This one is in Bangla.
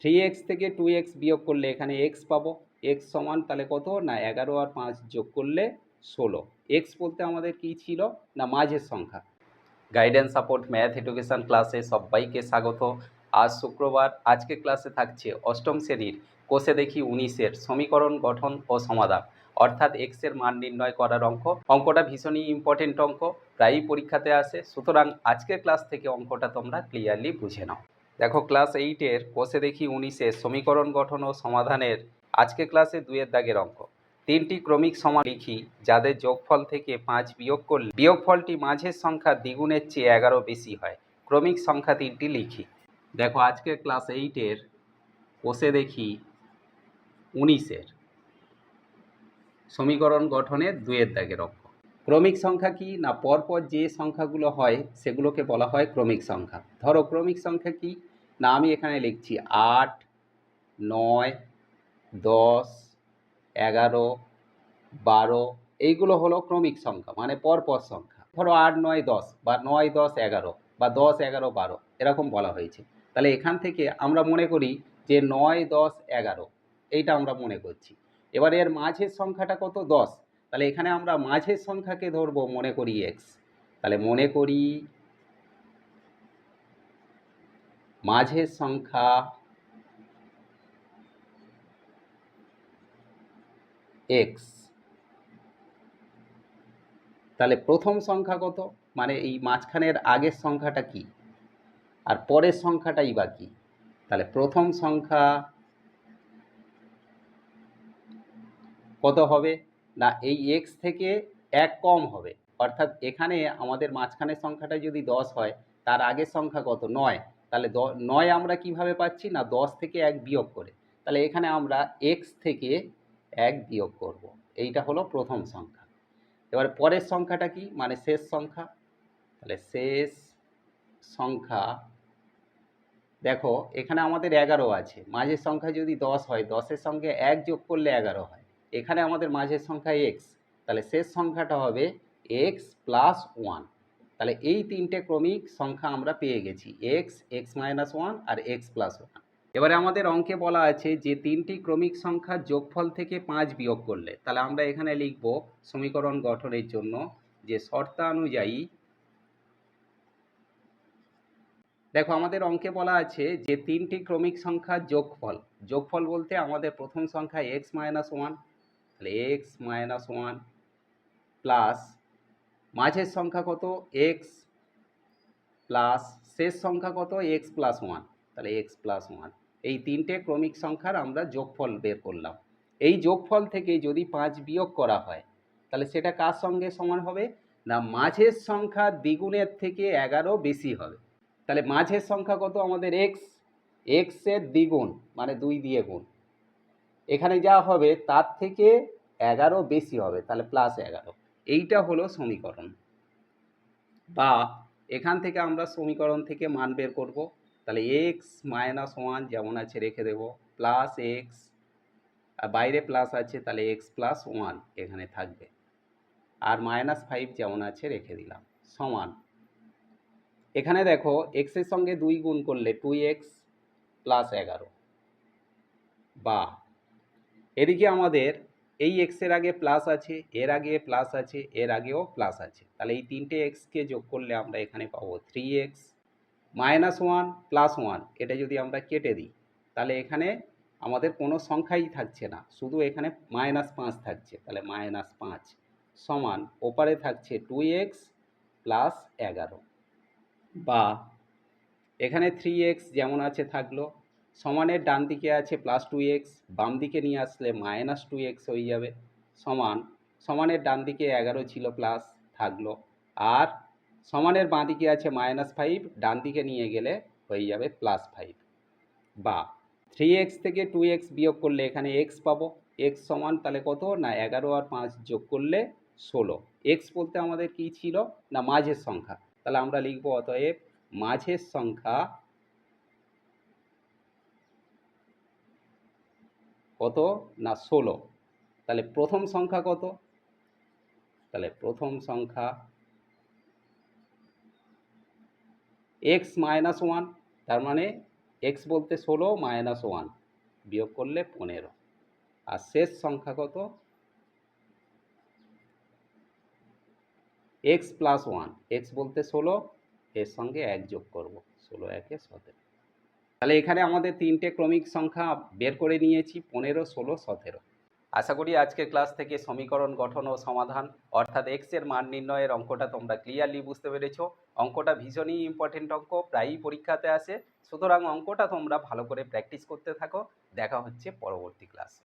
থ্রি এক্স থেকে টু এক্স বিয়োগ করলে এখানে এক্স পাবো। এক্স সমান তাহলে কত? না, এগারো আর পাঁচ যোগ করলে ষোলো। এক্স বলতে আমাদের কি ছিল? না, মাঝের সংখ্যা। গাইডেন্স সাপোর্ট ম্যাথ এডুকেশন ক্লাসে সবাইকে স্বাগত। আজ শুক্রবার আজকে ক্লাসে থাকছে অষ্টম শ্রেণির, কোষে দেখি উনিশের সমীকরণ গঠন ও সমাধান। অর্থাৎ এক্সের মান নির্ণয় করার অঙ্ক। অঙ্কটা ভীষণই ইম্পর্টেন্ট অঙ্ক। প্রায়ই পরীক্ষাতে আসে। সুতরাং আজকের ক্লাস থেকে অঙ্কটা তোমরা ক্লিয়ারলি বুঝে নাও। দেখো ক্লাস এইটের কোষে দেখি উনিশের সমীকরণ গঠন ও সমাধানের আজকে ক্লাসে দুয়ের দাগের অঙ্ক। তিনটি ক্রমিক সমান লিখি, যাদের যোগফল থেকে পাঁচ বিয়োগ করলে, বিয়োগফলটি মাঝের সংখ্যা দ্বিগুণের চেয়ে এগারো বেশি হয়। ক্রমিক সংখ্যা তিনটি লিখি। দেখো আজকে ক্লাস এইটের কোষে দেখি উনিশের সমীকরণ গঠনের দুয়ের দাগের অঙ্ক। ক্রমিক সংখ্যা কি না পরপর যে সংখ্যাগুলো হয় সেগুলোকে বলা হয় ক্রমিক সংখ্যা? ধরো ক্রমিক সংখ্যা কি? না, আমি এখানে লিখছি আট, নয়, দশ, এগারো, বারো, এইগুলো হলো ক্রমিক সংখ্যা মানে পরপর সংখ্যা। ধরো আট, নয়, দশ, বা নয়, দশ, এগারো, বা দশ, এগারো, বারো, এরকম বলা হয়েছে। তাহলে এখান থেকে আমরা মনে করি যে নয়, দশ, এগারো, এইটা আমরা মনে করছি। এবার এর মাঝের সংখ্যাটা কত? দশ। তাহলে এখানে আমরা মাঝের সংখ্যাকে ধরবো মনে করি এক্স তাহলে মনে করি মাঝের সংখ্যা এক্স তাহলে প্রথম সংখ্যা কত? মানে এই মাঝখানের আগের সংখ্যাটা কি? আর পরের সংখ্যাটাই বা কি? তাহলে প্রথম সংখ্যা কত হবে? না, এই এক্স থেকে এক কম হবে। অর্থাৎ এখানে আমাদের মাঝখানের সংখ্যাটা যদি দশ হয়, তার আগের সংখ্যা কত? নয়। তাহলে নয় আমরা কীভাবে পাচ্ছি? না, দশ থেকে এক বিয়োগ করে। তাহলে এখানে আমরা এক্স থেকে এক বিয়োগ করব। এইটা হলো প্রথম সংখ্যা। এবার পরের সংখ্যাটা কি? মানে শেষ সংখ্যা। তাহলে শেষ সংখ্যা, দেখো, এখানে আমাদের এগারো আছে। মাঝের সংখ্যা যদি দশ হয়, দশের সঙ্গে এক যোগ করলে এগারো হয়। এখানে আমাদের মাঝের সংখ্যা এক্স তাহলে শেষ সংখ্যাটা হবে এক্স প্লাস ওয়ান তাহলে এই তিনটে ক্রমিক সংখ্যা আমরা পেয়ে গেছি এক্স এক্স মাইনাস ওয়ান আর এক্স প্লাস ওয়ান এবারে আমাদের অঙ্কে বলা আছে যে তিনটি ক্রমিক সংখ্যার যোগফল থেকে পাঁচ বিয়োগ করলে, তাহলে আমরা এখানে লিখব সমীকরণ গঠনের জন্য যে শর্তানুযায়ী দেখো আমাদের অঙ্কে বলা আছে যে তিনটি ক্রমিক সংখ্যার যোগফল যোগফল বলতে আমাদের প্রথম সংখ্যা এক্স মাইনাস ওয়ান তাহলে এক্স মাইনাস ওয়ান প্লাস মাঝের সংখ্যা কত? এক্স প্লাস শেষ সংখ্যা কত? এক্স প্লাস ওয়ান তাহলে এক্স প্লাস ওয়ান এই তিনটে ক্রমিক সংখ্যার আমরা যোগফল বের করলাম। এই যোগফল থেকে যদি পাঁচ বিয়োগ করা হয়, তাহলে সেটা কার সঙ্গে সমান হবে? না, মাঝের সংখ্যা দ্বিগুণের থেকে এগারো বেশি হবে। তাহলে মাঝের সংখ্যা কত আমাদের? এক্স এক্সের দ্বিগুণ মানে দুই দিয়ে গুণ। এখানে যা হবে, তার থেকে এগারো বেশি হবে, তাহলে প্লাস এগারো। এইটা হলো সমীকরণ। বা এখান থেকে আমরা সমীকরণ থেকে মান বের করব। তাহলে এক্স মাইনাস ওয়ান যেমন আছে রেখে দেব প্লাস এক্স বাইরে প্লাস আছে, তাহলে এক্স প্লাস ওয়ান এখানে থাকবে। আর মাইনাস ফাইভ যেমন আছে রেখে দিলাম, সমান। এখানে দেখো এক্সের সঙ্গে দুই গুণ করলে টু এক্স প্লাস এগারো। বা এদিকে আমাদের এই এক্সের আগে প্লাস আছে, এর আগে প্লাস আছে, এর আগেও প্লাস আছে। তাহলে এই তিনটে এক্সকে যোগ করলে আমরা এখানে পাবো three X minus one plus one এটা যদি আমরা কেটে দিই, তাহলে এখানে আমাদের কোনো সংখ্যাই থাকছে না। শুধু এখানে মাইনাস পাঁচ থাকছে, তাহলে মাইনাস পাঁচ সমান ওপারে থাকছে টু এক্স প্লাস এগারো। বা এখানে থ্রি এক্স যেমন আছে থাকল সমানের ডান দিকে আছে প্লাস টু এক্স বাম দিকে নিয়ে আসলে মাইনাস টু এক্স হয়ে যাবে। সমান, সমানের ডান দিকে এগারো ছিল প্লাস থাকল। আর সমানের বাঁ দিকে আছে মাইনাস ফাইভ ডান দিকে নিয়ে গেলে হয়ে যাবে প্লাস ফাইভ বা থ্রি এক্স থেকে টু এক্স বিয়োগ করলে এখানে এক্স পাবো। এক্স সমান তাহলে কত? না এগারো আর পাঁচ যোগ করলে ষোলো। এক্স বলতে আমাদের কি ছিল? না মাঝের সংখ্যা। তাহলে আমরা লিখব অতএব মাঝের সংখ্যা কত না ষোলো? তাহলে প্রথম সংখ্যা কত? তাহলে প্রথম সংখ্যা এক্স মাইনাস ওয়ান তার মানে এক্স বলতে ষোলো মাইনাস ওয়ান বিয়োগ করলে পনেরো। আর শেষ সংখ্যা কত? এক্স প্লাস ওয়ান এক্স বলতে ষোলো, এর সঙ্গে এক যোগ করব। ষোলো একে সতেরো। তাহলে এখানে আমাদের তিনটে ক্রমিক সংখ্যা বের করে নিয়েছি, পনেরো, ষোলো, সতেরো। আশা করি আজকের ক্লাস থেকে সমীকরণ গঠন ও সমাধান, অর্থাৎ এক্সের মান নির্ণয়ের অঙ্কটা তোমরা ক্লিয়ারলি বুঝতে পেরেছ। অঙ্কটা ভীষণই ইম্পর্টেন্ট অঙ্ক, প্রায়ই পরীক্ষাতে আসে। সুতরাং অঙ্কটা তোমরা ভালো করে প্র্যাকটিস করতে থাকো। দেখা হচ্ছে পরবর্তী ক্লাস